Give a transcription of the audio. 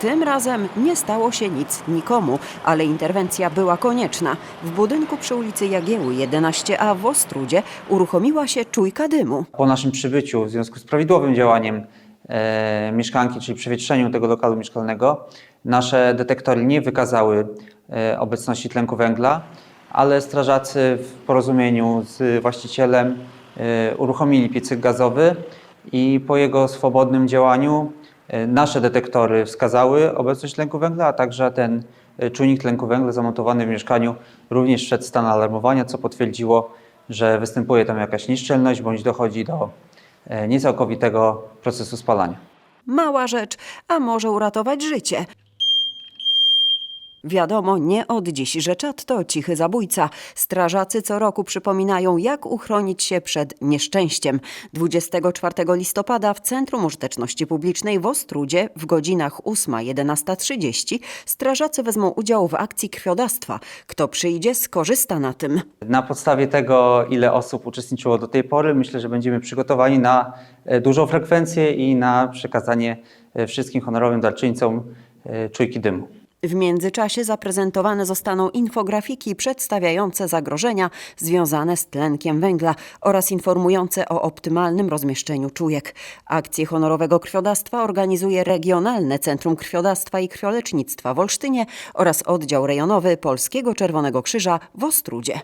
Tym razem nie stało się nic nikomu, ale interwencja była konieczna. W budynku przy ulicy Jagieły 11a w Ostrudzie uruchomiła się czujka dymu. Po naszym przybyciu, w związku z prawidłowym działaniem e, mieszkanki, czyli przewietrzeniu tego lokalu mieszkalnego, nasze detektory nie wykazały e, obecności tlenku węgla, ale strażacy w porozumieniu z właścicielem e, uruchomili piecyk gazowy i po jego swobodnym działaniu nasze detektory wskazały obecność tlenku węgla, a także ten e, czujnik tlenku węgla zamontowany w mieszkaniu również wszedł stan alarmowania, co potwierdziło, że występuje tam jakaś nieszczelność bądź dochodzi do e, niecałkowitego procesu spalania. Mała rzecz, a może uratować życie. Wiadomo nie od dziś, że czat to cichy zabójca. Strażacy co roku przypominają, jak uchronić się przed nieszczęściem. 24 listopada w Centrum Użyteczności Publicznej w Ostrudzie w godzinach 8-11.30 strażacy wezmą udział w akcji krwiodawstwa. Kto przyjdzie, skorzysta na tym. Na podstawie tego, ile osób uczestniczyło do tej pory, myślę, że będziemy przygotowani na e, dużą frekwencję i na przekazanie e, wszystkim honorowym darczyńcom e, czujki dymu. W międzyczasie zaprezentowane zostaną infografiki przedstawiające zagrożenia związane z tlenkiem węgla oraz informujące o optymalnym rozmieszczeniu czujek. Akcję honorowego krwiodawstwa organizuje Regionalne Centrum Krwiodawstwa i Krwiolecznictwa w Olsztynie oraz oddział rejonowy Polskiego Czerwonego Krzyża w Ostrudzie.